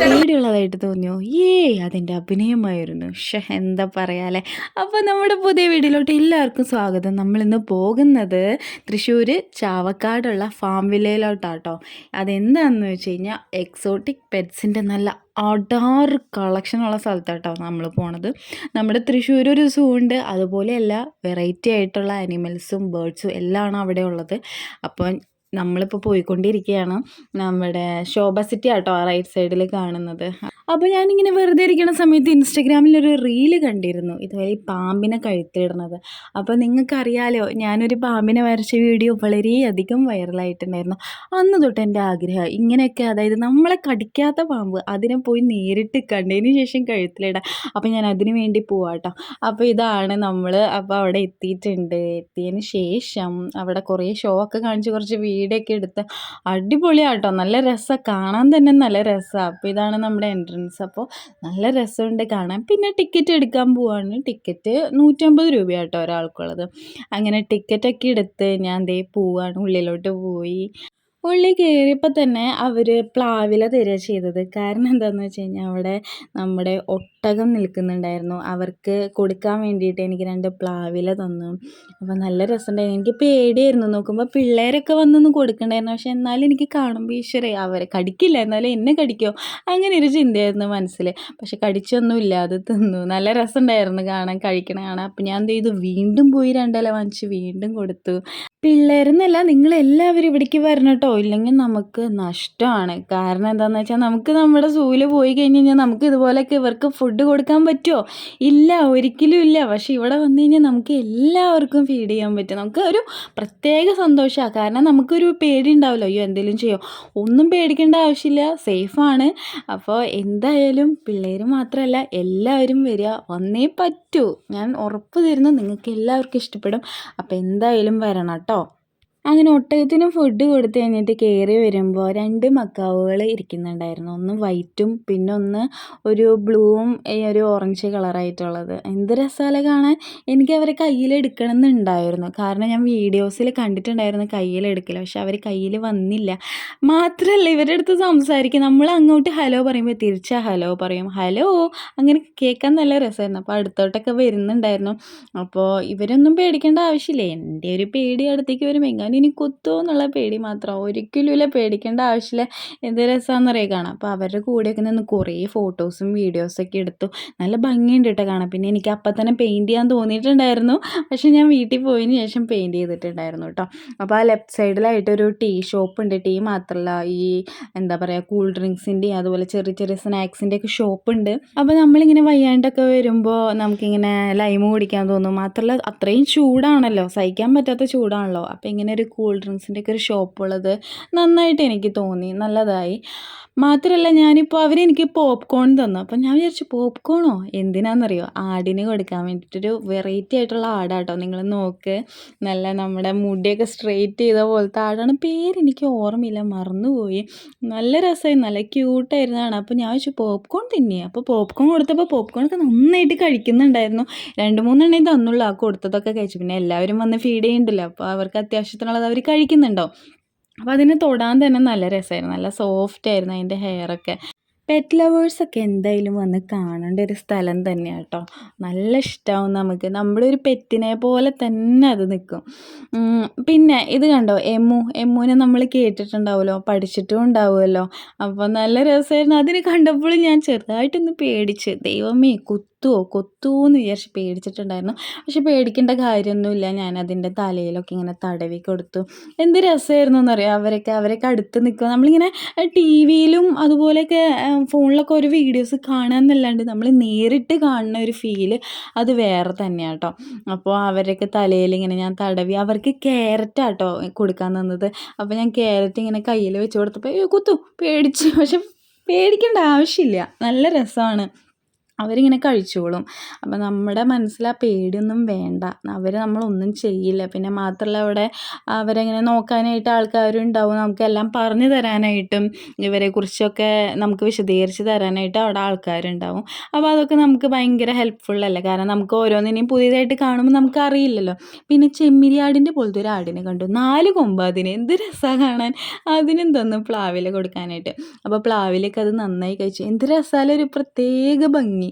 പേടിയുള്ളതായിട്ട് തോന്നിയോ? ഏ അതിന്റെ അഭിനയമായിരുന്നു. ഷേ എന്താ പറയാല്ലേ അപ്പോൾ നമ്മുടെ പുതിയ വീഡിയോയിലോട്ട് എല്ലാവർക്കും സ്വാഗതം. നമ്മളിന്ന് പോകുന്നത് തൃശ്ശൂർ ചാവക്കാടുള്ള ഫാം വില്ലയിലോട്ടാട്ടോ. അതെന്താണെന്ന് വെച്ച് കഴിഞ്ഞാൽ എക്സോട്ടിക് പെറ്റ്സിന്റെ നല്ല അടാറ് കളക്ഷനുള്ള സ്ഥലത്താട്ടോ നമ്മൾ പോണത്. നമ്മുടെ തൃശ്ശൂർ ഒരു സൂ ഉണ്ട്. അതുപോലെയല്ല വെറൈറ്റി ആയിട്ടുള്ള അനിമൽസും ബേർഡ്സും എല്ലാമാണ് അവിടെ ഉള്ളത്. അപ്പോൾ നമ്മളിപ്പോൾ പോയിക്കൊണ്ടിരിക്കുകയാണ് നമ്മുടെ ശോഭ സിറ്റി ആട്ടോ ആ റൈറ്റ് സൈഡിൽ കാണുന്നത്. അപ്പോൾ ഞാനിങ്ങനെ വെറുതെ ഇരിക്കുന്ന സമയത്ത് ഇൻസ്റ്റഗ്രാമിലൊരു റീൽ കണ്ടിരുന്നു. ഇതുവരെ ഈ പാമ്പിനെ കഴുത്തിടുന്നത് അപ്പോൾ നിങ്ങൾക്കറിയാലോ ഞാനൊരു പാമ്പിനെ വരച്ച വീഡിയോ വളരെയധികം വൈറലായിട്ടുണ്ടായിരുന്നു. അന്ന് തൊട്ട് എന്റെ ആഗ്രഹം ഇങ്ങനെയൊക്കെ അതായത് നമ്മളെ കടിക്കാത്ത പാമ്പ് അതിനെ പോയി നേരിട്ട് കണ്ടതിന് ശേഷം കഴുത്തിലിടാം അപ്പോൾ ഞാൻ അതിന് വേണ്ടി പോവാട്ടോ. അപ്പോൾ ഇതാണ് നമ്മൾ അപ്പോൾ അവിടെ എത്തിയിട്ടുണ്ട്. എത്തിയതിന് ശേഷം അവിടെ കുറേ ഷോ ഒക്കെ കാണിച്ച് കുറച്ച് വീഡിയോ ഒക്കെ എടുത്ത് അടിപൊളിയാട്ടോ. നല്ല രസമാണ് കാണാൻ തന്നെ നല്ല രസമാണ് അപ്പോൾ ഇതാണ് നമ്മുടെ എൻട്രൻസ് അപ്പോൾ നല്ല രസമുണ്ട് കാണാൻ. പിന്നെ ടിക്കറ്റ് എടുക്കാൻ പോവാണ്. ടിക്കറ്റ് നൂറ്റമ്പത് രൂപയാട്ടോ ഒരാൾക്കുള്ളത്. അങ്ങനെ ടിക്കറ്റൊക്കെ എടുത്ത് ഞാൻ ദേ പോവാണ്. ഉള്ളിലോട്ട് പോയി. ഉള്ളി കയറിയപ്പോൾ തന്നെ അവർ പ്ലാവില തരിക ചെയ്തത്. കാരണം എന്താണെന്ന് വെച്ച് കഴിഞ്ഞാൽ അവിടെ നമ്മുടെ ഒട്ടകം നിൽക്കുന്നുണ്ടായിരുന്നു. അവർക്ക് കൊടുക്കാൻ വേണ്ടിയിട്ട് എനിക്ക് രണ്ട് പ്ലാവില തന്നു. അപ്പോൾ നല്ല രസമുണ്ടായിരുന്നു. എനിക്ക് പേടിയായിരുന്നു. നോക്കുമ്പോൾ പിള്ളേരൊക്കെ വന്നൊന്ന് കൊടുക്കണ്ടായിരുന്നു. പക്ഷെ എന്നാലും എനിക്ക് കാണുമ്പോൾ ഈശ്വരേ അവരെ കടിക്കില്ല. എന്നാലും എന്നെ കടിക്കോ? അങ്ങനെ ഒരു ചിന്തയായിരുന്നു മനസ്സിൽ പക്ഷെ കടിച്ചൊന്നുമില്ല. അത് തിന്നു. നല്ല രസമുണ്ടായിരുന്നു കാണാൻ കഴിക്കണ കാണാൻ. അപ്പം ഞാൻ എന്ത് ചെയ്തു? വീണ്ടും പോയി രണ്ടില വാങ്ങിച്ച് വീണ്ടും കൊടുത്തു. പിള്ളേരെന്നല്ല നിങ്ങളെല്ലാവരും ഇവിടേക്ക് വരണം കേട്ടോ. ഇല്ലെങ്കിൽ നമുക്ക് നഷ്ടമാണ്. കാരണം എന്താണെന്ന് വെച്ചാൽ നമുക്ക് നമ്മുടെ സൂൽ പോയി കഴിഞ്ഞ് കഴിഞ്ഞാൽ നമുക്ക് ഇതുപോലെയൊക്കെ ഇവർക്ക് ഫുഡ് കൊടുക്കാൻ പറ്റുമോ ഇല്ല ഒരിക്കലും ഇല്ല. പക്ഷേ ഇവിടെ വന്നു കഴിഞ്ഞാൽ നമുക്ക് എല്ലാവർക്കും ഫീഡ് ചെയ്യാൻ പറ്റും. നമുക്ക് ഒരു പ്രത്യേക സന്തോഷമാണ് കാരണം നമുക്കൊരു പേടി ഉണ്ടാവില്ല അയ്യോ എന്തെങ്കിലും ചെയ്യോ? ഒന്നും പേടിക്കേണ്ട ആവശ്യമില്ല. സേഫാണ് അപ്പോൾ എന്തായാലും പിള്ളേർ മാത്രമല്ല എല്ലാവരും വരിക. വന്നേ പറ്റൂ. ഞാൻ ഉറപ്പ് തരുന്നു. നിങ്ങൾക്ക് എല്ലാവർക്കും ഇഷ്ടപ്പെടും. അപ്പോൾ എന്തായാലും വരണം കേട്ടോ. അങ്ങനെ ഒട്ടകത്തിന് ഫുഡ് കൊടുത്ത് കഴിഞ്ഞിട്ട് കയറി വരുമ്പോൾ രണ്ട് മക്കാവുകൾ ഇരിക്കുന്നുണ്ടായിരുന്നു. ഒന്ന് വൈറ്റും പിന്നെ ഒന്ന് ഒരു ബ്ലൂവും ഒരു ഓറഞ്ച് കളറായിട്ടുള്ളത് എന്ത് രസമല്ല കാണാൻ? എനിക്ക് അവരെ കയ്യിലെടുക്കണം എന്നുണ്ടായിരുന്നു കാരണം ഞാൻ വീഡിയോസിൽ കണ്ടിട്ടുണ്ടായിരുന്നു കയ്യിലെടുക്കില്ല പക്ഷെ അവർ കയ്യിൽ വന്നില്ല. മാത്രമല്ല ഇവരുടെ അടുത്ത് സംസാരിക്കും. നമ്മൾ അങ്ങോട്ട് ഹലോ പറയുമ്പോൾ തിരിച്ചാ ഹലോ പറയും. ഹലോ അങ്ങനെ കേൾക്കാൻ നല്ല രസമായിരുന്നു. അപ്പോൾ അടുത്തോട്ടൊക്കെ വരുന്നുണ്ടായിരുന്നു. അപ്പോൾ ഇവരൊന്നും പേടിക്കേണ്ട ആവശ്യമില്ല. എന്റെ ഒരു പേടി അടുത്തേക്ക് വരും ഇനി കുത്തുമോ എന്നുള്ള പേടി മാത്രം. ഒരിക്കലും പേടിക്കേണ്ട ആവശ്യമില്ല. എന്ത് രസമാണെന്നറിയാം കാണാം അപ്പോൾ അവരുടെ കൂടെയൊക്കെ നിന്ന് കുറേ ഫോട്ടോസും വീഡിയോസൊക്കെ എടുത്തു. നല്ല ഭംഗിയുണ്ട് കേട്ടോ കാണാം പിന്നെ എനിക്ക് അപ്പം തന്നെ പെയിന്റ് ചെയ്യാൻ തോന്നിയിട്ടുണ്ടായിരുന്നു. പക്ഷെ ഞാൻ വീട്ടിൽ പോയതിന് ശേഷം പെയിന്റ് ചെയ്തിട്ടുണ്ടായിരുന്നു കേട്ടോ. അപ്പോൾ ആ ലെഫ്റ്റ് സൈഡിലായിട്ടൊരു ടീ ഷോപ്പ് ഉണ്ട്. ടീ മാത്രമല്ല ഈ എന്താ പറയുക കൂൾ ഡ്രിങ്ക്സിന്റെയും അതുപോലെ ചെറിയ ചെറിയ സ്നാക്സിന്റെ ഒക്കെ ഷോപ്പ് ഉണ്ട്. അപ്പോൾ നമ്മളിങ്ങനെ വയ്യാണ്ടൊക്കെ വരുമ്പോൾ നമുക്കിങ്ങനെ ലൈമ് കുടിക്കാൻ തോന്നും. മാത്രമല്ല അത്രയും ചൂടാണല്ലോ. സഹിക്കാൻ പറ്റാത്ത ചൂടാണല്ലോ. അപ്പോൾ ഇങ്ങനെ ഒരു കൂൾ ഡ്രിങ്ക്സിന്റെ ഒക്കെ ഒരു ഷോപ്പുള്ളത് നന്നായിട്ട് എനിക്ക് തോന്നി നല്ലതായി. മാത്രമല്ല ഞാനിപ്പോൾ അവരെനിക്ക് പോപ്കോൺ തന്നു. അപ്പം ഞാൻ വിചാരിച്ചു പോപ്കോണോ എന്തിനാണെന്നറിയോ ആടിന് കൊടുക്കാൻ വേണ്ടിയിട്ടൊരു വെറൈറ്റി ആയിട്ടുള്ള ആടാട്ടോ. നിങ്ങൾ നോക്ക്. നല്ല നമ്മുടെ മുടിയൊക്കെ സ്ട്രെയിറ്റ് ചെയ്ത പോലത്തെ ആടാണ്. പേരെനിക്ക് ഓർമ്മയില്ല മറന്നുപോയി. നല്ല രസമായി നല്ല ക്യൂട്ടായിരുന്നതാണ് അപ്പോൾ ഞാൻ വെച്ചു പോപ്കോൺ തിന്നി. അപ്പോൾ പോപ്കോൺ കൊടുത്തപ്പോൾ പോപ്കോണൊക്കെ നന്നായിട്ട് കഴിക്കുന്നുണ്ടായിരുന്നു. രണ്ട് മൂന്നെണ്ണേ തന്നുള്ളൂ ആ കൊടുത്തതൊക്കെ കഴിച്ചു. പിന്നെ എല്ലാവരും വന്ന് ഫീഡ് ചെയ്യുന്നുണ്ടല്ലോ അപ്പോൾ അവർക്ക് അത്യാവശ്യത്തിനുള്ളത് അവർ കഴിക്കുന്നുണ്ടോ? അപ്പോൾ അതിനെ തൊടാൻ തന്നെ നല്ല രസമായിരുന്നു നല്ല സോഫ്റ്റ് ആയിരുന്നു അതിന്റെ ഹെയറൊക്കെ പെറ്റ് ലവേഴ്സൊക്കെ എന്തായാലും വന്ന് കാണേണ്ട ഒരു സ്ഥലം തന്നെയാണ് കേട്ടോ നല്ല ഇഷ്ടമാവും നമുക്ക്. നമ്മുടെ ഒരു പെറ്റിനെ പോലെ തന്നെ അത് നിൽക്കും പിന്നെ ഇത് കണ്ടോ? എമ്മു. എമ്മുവിനെ നമ്മൾ കേട്ടിട്ടുണ്ടാവുമല്ലോ. പഠിച്ചിട്ടും ഉണ്ടാവുമല്ലോ. അപ്പോൾ നല്ല രസമായിരുന്നു അതിന് കണ്ടപ്പോൾ ഞാൻ ചെറുതായിട്ടൊന്ന് പേടിച്ച് ദൈവമേ കുത്തുമോ കൊത്തുമോ എന്ന് വിചാരിച്ച് പേടിച്ചിട്ടുണ്ടായിരുന്നു. പക്ഷെ പേടിക്കേണ്ട കാര്യമൊന്നുമില്ല. ഞാൻ അതിന്റെ തലയിലൊക്കെ ഇങ്ങനെ തടവി കൊടുത്തു. എന്ത് രസമായിരുന്നു എന്നറിയാം അവരൊക്കെ അവരൊക്കെ അടുത്ത് നിൽക്കുക. നമ്മളിങ്ങനെ ടി വിയിലും അതുപോലെയൊക്കെ ഫോണിലൊക്കെ ഒരു വീഡിയോസ് കാണാമെന്നല്ലാണ്ട് നമ്മൾ നേരിട്ട് കാണുന്ന ഒരു ഫീൽ അത് വേറെ തന്നെയാണ് കേട്ടോ. അപ്പോൾ അവരൊക്കെ തലയിൽ ഇങ്ങനെ ഞാൻ തടവി അവർക്ക് ക്യാരറ്റാട്ടോ കൊടുക്കാൻ തന്നത്. അപ്പോൾ ഞാൻ ക്യാരറ്റ് ഇങ്ങനെ കയ്യിൽ വെച്ച് കൊടുത്തപ്പോൾ "അയ്യോ, കുത്തു പേടിച്ചു. പക്ഷെ പേടിക്കേണ്ട ആവശ്യമില്ല. നല്ല രസമാണ്. അവരിങ്ങനെ കഴിച്ചോളും. അപ്പം നമ്മുടെ മനസ്സിൽ ആ പേടിയൊന്നും വേണ്ട. അവർ നമ്മളൊന്നും ചെയ്യില്ല. പിന്നെ മാത്രമല്ല അവിടെ അവരെങ്ങനെ നോക്കാനായിട്ട് ആൾക്കാരും ഉണ്ടാവും നമുക്കെല്ലാം പറഞ്ഞു തരാനായിട്ടും ഇവരെക്കുറിച്ചൊക്കെ നമുക്ക് വിശദീകരിച്ച് തരാനായിട്ട് അവിടെ ആൾക്കാരുണ്ടാവും. അപ്പോൾ അതൊക്കെ നമുക്ക് ഭയങ്കര ഹെൽപ്ഫുള്ളല്ലേ കാരണം നമുക്ക് ഓരോന്നിനെയും പുതിയതായിട്ട് കാണുമ്പോൾ നമുക്ക് അറിയില്ലല്ലോ. പിന്നെ ചെമ്മിരിയാടിന്റെ പോലത്തെ ഒരു ആടിനെ കണ്ടു. നാല് കൊമ്പ് അതിന്. എന്ത് രസമാണ് കാണാൻ. അതിനും തന്നു കൊടുക്കാനായിട്ട്. അപ്പോൾ പ്ലാവിലൊക്കെ അത് നന്നായി കഴിച്ചു. എന്ത് രസമല്ല ഒരു പ്രത്യേക ഭംഗി.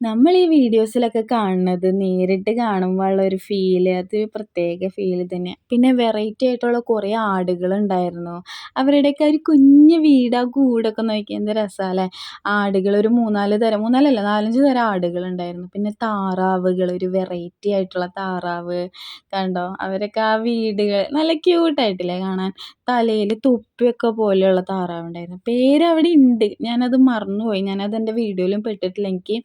നമ്മൾ ഈ വീഡിയോസിലൊക്കെ കാണുന്നത് നേരിട്ട് കാണുമ്പോഴുള്ള ഒരു ഫീൽ അത് പ്രത്യേക ഫീൽ തന്നെയാണ് പിന്നെ വെറൈറ്റി ആയിട്ടുള്ള കുറേ ആടുകളുണ്ടായിരുന്നു അവരുടെയൊക്കെ ഒരു കുഞ്ഞു വീട് കൂടൊക്കെ നോക്കി എന്ത് രസമല്ലേ ആടുകൾ ഒരു മൂന്നാൽ തരം മൂന്നാലല്ല നാലഞ്ച് തരം ആടുകളുണ്ടായിരുന്നു പിന്നെ താറാവുകൾ ഒരു വെറൈറ്റി ആയിട്ടുള്ള താറാവ് കണ്ടോ? അവരൊക്കെ ആ വീടുകൾ നല്ല ക്യൂട്ടായിട്ടില്ലേ കാണാൻ? തലയിൽ തൊപ്പിയൊക്കെ പോലെയുള്ള താറാവുണ്ടായിരുന്നു. പേര് അവിടെ ഉണ്ട് ഞാനത് മറന്നുപോയി. ഞാനത് എന്റെ വീഡിയോയിലും പെട്ടിട്ടില്ല. എനിക്ക്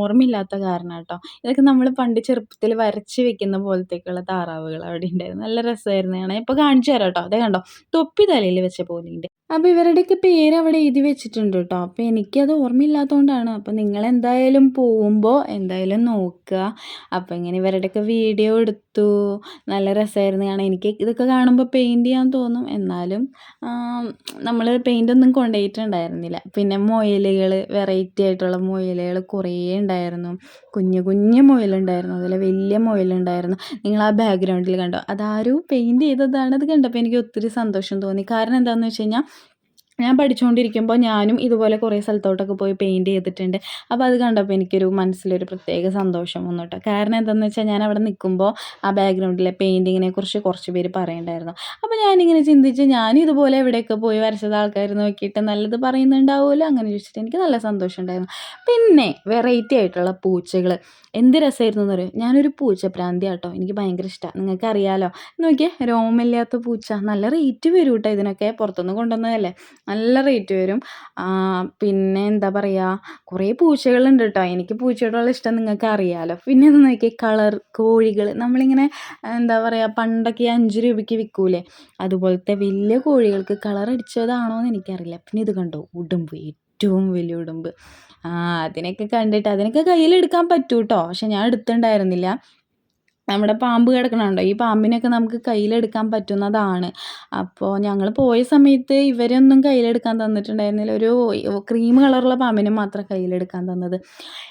ഓർമ്മയില്ലാത്ത കാരണം കേട്ടോ. ഇതൊക്കെ നമ്മൾ പണ്ട് ചെറുപ്പത്തിൽ വരച്ച് വെക്കുന്ന പോലത്തേക്കുള്ള താറാവുകൾ അവിടെ ഉണ്ടായിരുന്നു. നല്ല രസമായിരുന്നു ഞാൻ ഇപ്പോൾ കാണിച്ചു തരാം കേട്ടോ. അതേ കണ്ടോ? തൊപ്പി തലയിൽ വെച്ച പോലെയുണ്ട് അപ്പോൾ ഇവരുടെയൊക്കെ പേര് അവിടെ എഴുതി വെച്ചിട്ടുണ്ട് കേട്ടോ. അപ്പോൾ എനിക്കത് ഓർമ്മയില്ലാത്തതുകൊണ്ടാണ് അപ്പോൾ നിങ്ങൾ എന്തായാലും പോകുമ്പോൾ എന്തായാലും നോക്കുക. അപ്പോൾ ഇങ്ങനെ ഇവരുടെയൊക്കെ വീഡിയോ എടുത്തു. നല്ല രസമായിരുന്നു കാണാൻ. എനിക്ക് ഇതൊക്കെ കാണുമ്പോൾ പെയിന്റ് ചെയ്യാൻ തോന്നും. എന്നാലും നമ്മൾ പെയിന്റ് ഒന്നും കൊണ്ടുപോയിട്ടുണ്ടായിരുന്നില്ല. പിന്നെ മുയലുകൾ വെറൈറ്റി ആയിട്ടുള്ള മുയലുകൾ കുറേ ഉണ്ടായിരുന്നു. കുഞ്ഞു കുഞ്ഞു മുയലുണ്ടായിരുന്നു. അതുപോലെ വലിയ മുയലുണ്ടായിരുന്നു. നിങ്ങൾ ആ ബാക്ക്ഗ്രൗണ്ടിൽ കണ്ടോ? അതാരും പെയിന്റ് ചെയ്തതാണ് അത് കണ്ടപ്പോൾ എനിക്ക് ഒത്തിരി സന്തോഷം തോന്നി. കാരണം എന്താണെന്ന് വെച്ച് കഴിഞ്ഞാൽ ഞാൻ പഠിച്ചുകൊണ്ടിരിക്കുമ്പോൾ ഞാനും ഇതുപോലെ കുറേ സ്ഥലത്തോട്ടൊക്കെ പോയി പെയിന്റ് ചെയ്തിട്ടുണ്ട്. അപ്പോൾ അത് കണ്ടപ്പോൾ എനിക്കൊരു മനസ്സിലൊരു പ്രത്യേക സന്തോഷം വന്നു കേട്ടോ കാരണം എന്താണെന്ന് വെച്ചാൽ ഞാൻ അവിടെ നിൽക്കുമ്പോൾ ആ ബാക്ക്ഗ്രൗണ്ടിലെ പെയിന്റിങ്ങിനെ കുറിച്ച് കുറച്ച് പേര് പറയണ്ടായിരുന്നു. അപ്പോൾ ഞാനിങ്ങനെ ചിന്തിച്ച് ഞാൻ ഇതുപോലെ എവിടെയൊക്കെ പോയി വരച്ചത് ആൾക്കാർ നോക്കിയിട്ട് നല്ലത് പറയുന്നുണ്ടാവുമല്ലോ അങ്ങനെ ചോദിച്ചിട്ട് എനിക്ക് നല്ല സന്തോഷം ഉണ്ടായിരുന്നു. പിന്നെ വെറൈറ്റി ആയിട്ടുള്ള പൂച്ചകൾ എന്ത് രസമായിരുന്നു എന്ന് പറയും ഞാനൊരു പൂച്ച പ്രാന്തി എനിക്ക് ഭയങ്കര ഇഷ്ടമാണ് നിങ്ങൾക്ക് അറിയാലോ നോക്കിയേ രോമമില്ലാത്ത പൂച്ച. നല്ല റേറ്റ് വരും കേട്ടോ ഇതിനൊക്കെ. പുറത്തുനിന്ന് കൊണ്ടുവന്നതല്ലേ? നല്ല റേറ്റ് വരും. പിന്നെ എന്താ പറയുക കുറേ പൂച്ചകളുണ്ട് കേട്ടോ എനിക്ക് പൂച്ചയോടുള്ള ഇഷ്ടം നിങ്ങൾക്ക് അറിയാമല്ലോ പിന്നെ ഒന്ന് നോക്കി കളർ കോഴികൾ നമ്മളിങ്ങനെ എന്താ പറയുക പണ്ടൊക്കെ അഞ്ച് രൂപയ്ക്ക് വിൽക്കൂലേ? അതുപോലത്തെ വലിയ കോഴികൾക്ക് കളർ അടിച്ചതാണോ എന്ന് എനിക്കറിയില്ല. പിന്നെ ഇത് കണ്ടോ ഉടുമ്പ്. ഏറ്റവും വലിയ ഉടുമ്പ്. ആ അതിനെയൊക്കെ കണ്ടിട്ട് അതിനൊക്കെ കയ്യിലെടുക്കാൻ പറ്റൂട്ടോ. പക്ഷെ ഞാൻ എടുത്തിട്ടുണ്ടായിരുന്നില്ല. നമ്മുടെ പാമ്പ് കിടക്കണുണ്ടോ? ഈ പാമ്പിനെയൊക്കെ നമുക്ക് കയ്യിലെടുക്കാൻ പറ്റുന്നതാണ്. അപ്പോൾ ഞങ്ങൾ പോയ സമയത്ത് ഇവരൊന്നും കയ്യിലെടുക്കാൻ തന്നിട്ടുണ്ടായിരുന്നില്ല. ഒരു ക്രീം കളറുള്ള പാമ്പിനെ മാത്രം കയ്യിലെടുക്കാൻ തന്നത്.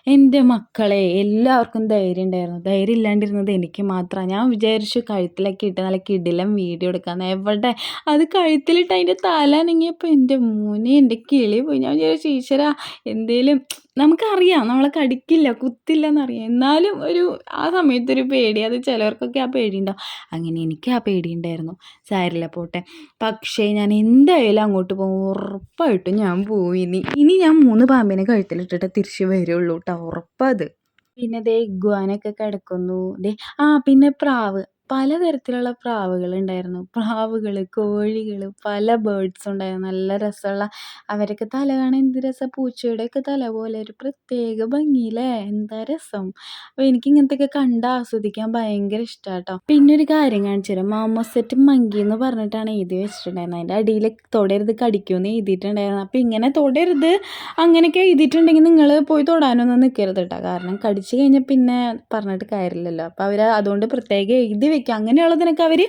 എന്റെ മക്കളെ എല്ലാവർക്കും ധൈര്യം ഉണ്ടായിരുന്നു. ധൈര്യം ഇല്ലാണ്ടിരുന്നത് എനിക്ക് മാത്രമാണ്. ഞാൻ വിചാരിച്ചു കഴുത്തിലൊക്കെ ഇട്ട് നല്ല കിടിലം വീഡിയോ എടുക്കാമെന്ന് എവിടെ? അത് കഴുത്തിലിട്ട് അതിന്റെ തല അനങ്ങിയപ്പോൾ എന്റെ മോനെ എന്റെ കിളി പോയി. ഞാൻ വിചാരിച്ചു ഈശ്വര എന്തേലും നമുക്കറിയാം. നമ്മളെ കടിക്കില്ല കുത്തില്ല എന്നറിയാം എന്നാലും ഒരു ആ സമയത്തൊരു പേടി. അത് ചിലവർക്കൊക്കെ ആ പേടിയുണ്ടാവും. അങ്ങനെ എനിക്ക് ആ പേടി ഉണ്ടായിരുന്നു സാരില്ല പോട്ടെ. പക്ഷേ ഞാൻ എന്തായാലും അങ്ങോട്ട് പോകും. ഉറപ്പായിട്ടും ഞാൻ പോയി ഇനി. ഇനി ഞാൻ മൂന്ന് പാമ്പിനെ കഴുത്തിലിട്ടിട്ട് തിരിച്ച് വരുള്ളൂ കേട്ടോ. ഉറപ്പത് പിന്നെ ദേ ഇഗ്വാനൊക്കെ കിടക്കുന്നു. ദേ ആ പിന്നെ പ്രാവ്. പലതരത്തിലുള്ള പ്രാവുകൾ ഉണ്ടായിരുന്നു. പ്രാവുകൾ കോഴികൾ പല ബേർഡ്സ് ഉണ്ടായിരുന്നു. നല്ല രസമുള്ള അവരൊക്കെ തല കാണാൻ എന്ത് രസം? പൂച്ചയുടെയൊക്കെ തല പോലെ ഒരു പ്രത്യേക ഭംഗിയില്ലേ? എന്താ രസം? അപ്പോൾ എനിക്ക് ഇങ്ങനത്തെയൊക്കെ കണ്ട് ആസ്വദിക്കാൻ ഭയങ്കര ഇഷ്ടമാണ് കേട്ടോ പിന്നെ ഒരു കാര്യം കാണിച്ചു തരാം. മാമോസെറ്റ് മങ്കി എന്ന് പറഞ്ഞിട്ടാണ് എഴുതി വെച്ചിട്ടുണ്ടായിരുന്നത്. അതിന്റെ അടിയിൽ തൊടരുത് കടിക്കുമെന്ന് എഴുതിയിട്ടുണ്ടായിരുന്നു. അപ്പോൾ ഇങ്ങനെ തൊടരുത് അങ്ങനെയൊക്കെ എഴുതിയിട്ടുണ്ടെങ്കിൽ നിങ്ങൾ പോയി തൊടാനൊന്നും നിൽക്കരുത് കേട്ടോ കാരണം കടിച്ചു കഴിഞ്ഞാൽ പിന്നെ പറഞ്ഞിട്ട് കാര്യമില്ലല്ലോ. അപ്പോൾ അവർ അതുകൊണ്ട് പ്രത്യേകം എഴുതി വെക്കുക അങ്ങനെയുള്ളതിനൊക്കെ അവർ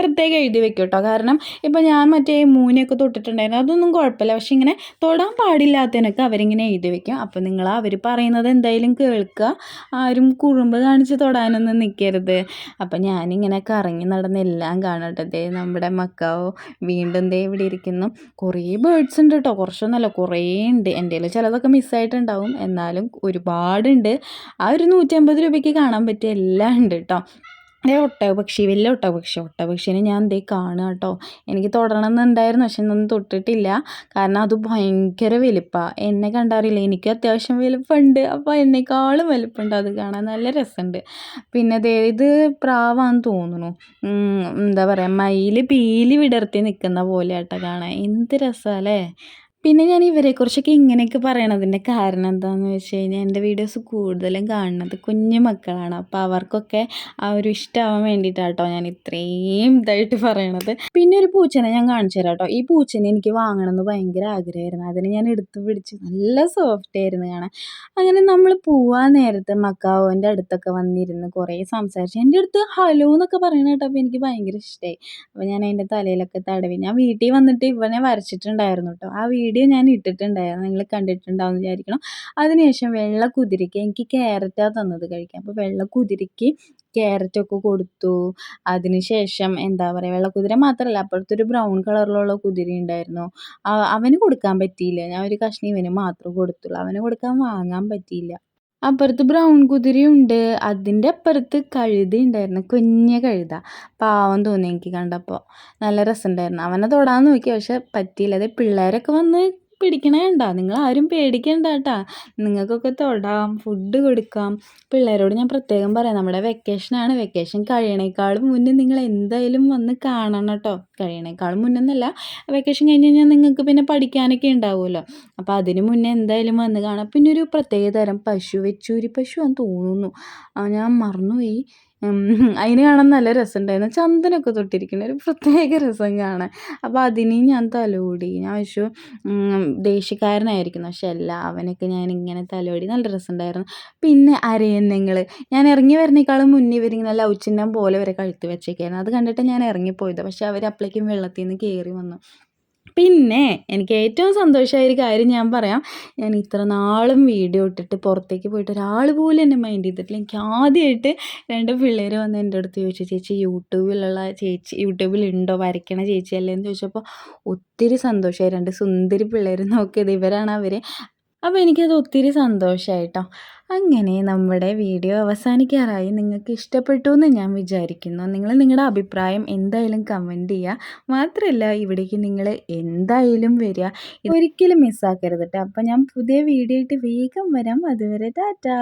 പ്രത്യേകം എഴുതി വെക്കും കേട്ടോ കാരണം ഇപ്പോൾ ഞാൻ മറ്റേ മൂനെയൊക്കെ തൊട്ടിട്ടുണ്ടായിരുന്നു. അതൊന്നും കുഴപ്പമില്ല. പക്ഷെ ഇങ്ങനെ തൊടാൻ പാടില്ലാത്തതിനൊക്കെ അവരിങ്ങനെ എഴുതി വെക്കും. അപ്പോൾ നിങ്ങൾ അവർ പറയുന്നത് എന്തായാലും കേൾക്കുക. ആരും കുറുമ്പ് കാണിച്ച് തൊടാനൊന്നും നിൽക്കരുത്. അപ്പോൾ ഞാനിങ്ങനെ കറങ്ങി നടന്ന് എല്ലാം കാണട്ടെ. നമ്മുടെ മക്കാവോ വീണ്ടും ദേ ഇവിടെ ഇരിക്കുന്നു. കുറേ ബേഡ്സ് ഉണ്ട് കേട്ടോ കുറച്ചൊന്നുമല്ല കുറേ ഉണ്ട്. എന്റെ ചിലതൊക്കെ മിസ്സായിട്ടുണ്ടാവും എന്നാലും ഒരുപാടുണ്ട്. ആ ഒരു നൂറ്റമ്പത് രൂപയ്ക്ക് കാണാൻ പറ്റിയ എല്ലാം ഉണ്ട് കേട്ടോ ദേ ഒട്ടകപക്ഷി വലിയ ഒട്ടകപക്ഷി ഒട്ടകപക്ഷീനെ ഞാൻ എന്തേ കാണുക കേട്ടോ. എനിക്ക് തൊടണം എന്നുണ്ടായിരുന്നു പക്ഷെ ഒന്നും തൊട്ടിട്ടില്ല. കാരണം അത് ഭയങ്കര വലിപ്പമാണ് എന്നെ കണ്ടറിയില്ല? എനിക്ക് അത്യാവശ്യം വലിപ്പമുണ്ട് അപ്പോൾ എന്നെക്കാളും വലിപ്പമുണ്ട് അത് കാണാൻ നല്ല രസമുണ്ട് പിന്നെ ദേ ഇത് പ്രാവാന്ന് തോന്നുന്നു. എന്താ പറയുക മയിൽ പീലി വിടർത്തി നിൽക്കുന്ന പോലെ ആട്ടോ കാണാൻ. എന്ത് രസമല്ലേ പിന്നെ ഞാൻ ഇവരെക്കുറിച്ചൊക്കെ ഇങ്ങനെയൊക്കെ പറയണതിന്റെ കാരണം എന്താണെന്ന് വെച്ച് കഴിഞ്ഞാൽ എന്റെ വീഡിയോസ് കൂടുതലും കാണുന്നത് കുഞ്ഞു മക്കളാണ്. അപ്പോൾ അവർക്കൊക്കെ ആ ഒരു ഇഷ്ടമാവാൻ വേണ്ടിയിട്ടാട്ടോ ഞാൻ ഇത്രയും ഇതായിട്ട് പറയണത്. പിന്നെ ഒരു പൂച്ചനെ ഞാൻ കാണിച്ചു തരാം കേട്ടോ ഈ പൂച്ചനെ എനിക്ക് വാങ്ങണമെന്ന് ഭയങ്കര ആഗ്രഹമായിരുന്നു. അതിന് ഞാൻ എടുത്തു പിടിച്ച് നല്ല സോഫ്റ്റ് ആയിരുന്നു കാണാൻ. അങ്ങനെ നമ്മൾ പോവാൻ നേരത്തെ മക്കാവോന്റെ അടുത്തൊക്കെ വന്നിരുന്ന് കുറേ സംസാരിച്ചു എന്റെ അടുത്ത് ഹലോ എന്നൊക്കെ പറയണ കേട്ടപ്പോൾ എനിക്ക് ഭയങ്കര ഇഷ്ടമായി. അപ്പോൾ ഞാൻ അതിന്റെ തലയിലൊക്കെ തടവി. ഞാൻ വീട്ടിൽ വന്നിട്ട് ഇവനെ വരച്ചിട്ടുണ്ടായിരുന്നു കേട്ടോ. ആ വീഡിയോ ഞാൻ ഇട്ടിട്ടുണ്ടായിരുന്നു. നിങ്ങൾ കണ്ടിട്ടുണ്ടാവും വിചാരിക്കണം. അതിനുശേഷം വെള്ള കുതിരയ്ക്ക് എനിക്ക് ക്യാരറ്റാണ് തന്നത് കഴിക്കാം അപ്പോൾ വെള്ള കുതിരയ്ക്ക് ക്യാരറ്റൊക്കെ കൊടുത്തു. അതിനുശേഷം എന്താ പറയുക വെള്ളക്കുതിര മാത്രമല്ല അപ്പുറത്തൊരു ബ്രൗൺ കളറിലുള്ള കുതിര ഉണ്ടായിരുന്നു. അവന് കൊടുക്കാൻ പറ്റിയില്ല. ഞാൻ ഒരു കഷ്ണം ഇവന് മാത്രമേ കൊടുത്തുള്ളൂ. അവന് കൊടുക്കാൻ വാങ്ങാൻ പറ്റിയില്ല. അപ്പുറത്ത് ബ്രൗൺ കുതിരയുണ്ട് അതിന്റെ അപ്പുറത്ത് കഴുത ഉണ്ടായിരുന്നു. കുഞ്ഞ കഴുത. പാവം തോന്നി എനിക്ക് കണ്ടപ്പോൾ നല്ല രസമുണ്ടായിരുന്നു. അവനെ തൊടാൻ നോക്കി. പക്ഷെ പറ്റിയില്ല. അത് പിള്ളേരൊക്കെ വന്ന് പിടിക്കണേ കണ്ട. നിങ്ങൾ ആരും പേടിക്കണ്ട കേട്ടാ നിങ്ങൾക്കൊക്കെ തൊടാം ഫുഡ് കൊടുക്കാം. പിള്ളേരോട് ഞാൻ പ്രത്യേകം പറയാം നമ്മുടെ വെക്കേഷനാണ് വെക്കേഷൻ കഴിയണേക്കാളും മുന്നേ നിങ്ങൾ എന്തായാലും വന്ന് കാണണം കേട്ടോ. കഴിയണേക്കാളും മുന്നേ വെക്കേഷൻ കഴിഞ്ഞ് കഴിഞ്ഞാൽ നിങ്ങൾക്ക് പിന്നെ പഠിക്കാനൊക്കെ ഉണ്ടാവുമല്ലോ. അപ്പോൾ അതിന് മുന്നേ എന്തായാലും വന്ന് കാണാം. പിന്നെ ഒരു പ്രത്യേക തരം പശു വെച്ചൂരി പശു ആണെന്ന് തോന്നുന്നു. ഞാൻ മറന്നുപോയി. അതിന് കാണാൻ നല്ല രസമുണ്ടായിരുന്നു. ചന്ദനൊക്കെ തൊട്ടിരിക്കുന്ന ഒരു പ്രത്യേക രസം കാണാൻ. അപ്പോൾ അതിനെയും ഞാൻ തലോടി. ഞാൻ വിഷു ദേഷ്യക്കാരനായിരിക്കുന്നു. പക്ഷെ അല്ല അവനൊക്കെ ഞാൻ ഇങ്ങനെ തലോടി. നല്ല രസമുണ്ടായിരുന്നു. പിന്നെ അരയന്നങ്ങൾ ഞാൻ ഇറങ്ങി വരുന്നേക്കാളും മുന്നേ ഇവരിങ്ങനെ ലവ് ചിഹ്നം പോലെ വരെ കഴുത്ത് വെച്ചേക്കായിരുന്നു. അത് കണ്ടിട്ട് ഞാൻ ഇറങ്ങിപ്പോയത്. പക്ഷെ അവർ അപ്പോഴേക്കും വെള്ളത്തിൽ നിന്ന് കയറി വന്നു. പിന്നെ എനിക്ക് ഏറ്റവും സന്തോഷമായ ഒരു കാര്യം ഞാൻ പറയാം. ഞാൻ ഇത്ര നാളും വീഡിയോ ഇട്ടിട്ട് പുറത്തേക്ക് പോയിട്ട് ഒരാൾ പോലും എന്നെ മൈൻഡ് ചെയ്തിട്ടില്ല. എനിക്ക് ആദ്യമായിട്ട് രണ്ട് പിള്ളേർ വന്ന് എന്റെ അടുത്ത് ചോദിച്ചു ചേച്ചി യൂട്യൂബിലുള്ള ചേച്ചി യൂട്യൂബിലുണ്ടോ വരയ്ക്കണ ചേച്ചി എന്ന് ചോദിച്ചപ്പോൾ ഒത്തിരി സന്തോഷമായി. രണ്ട് സുന്ദരി പിള്ളേർ നോക്കിയത് ഇവരാണ് അവർ അപ്പോൾ എനിക്കത് ഒത്തിരി സന്തോഷമായിട്ടോ അങ്ങനെ നമ്മുടെ വീഡിയോ അവസാനിക്കാറായി. നിങ്ങൾക്ക് ഇഷ്ടപ്പെട്ടു എന്ന് ഞാൻ വിചാരിക്കുന്നു. നിങ്ങൾ നിങ്ങളുടെ അഭിപ്രായം എന്തായാലും കമന്റ് ചെയ്യുക മാത്രമല്ല ഇവിടേക്ക് നിങ്ങൾ എന്തായാലും വരിക. ഒരിക്കലും മിസ്സാക്കരുത് കേട്ടോ അപ്പോൾ ഞാൻ പുതിയ വീഡിയോ ആയിട്ട് വേഗം വരാം. അതുവരെ ടാറ്റാ.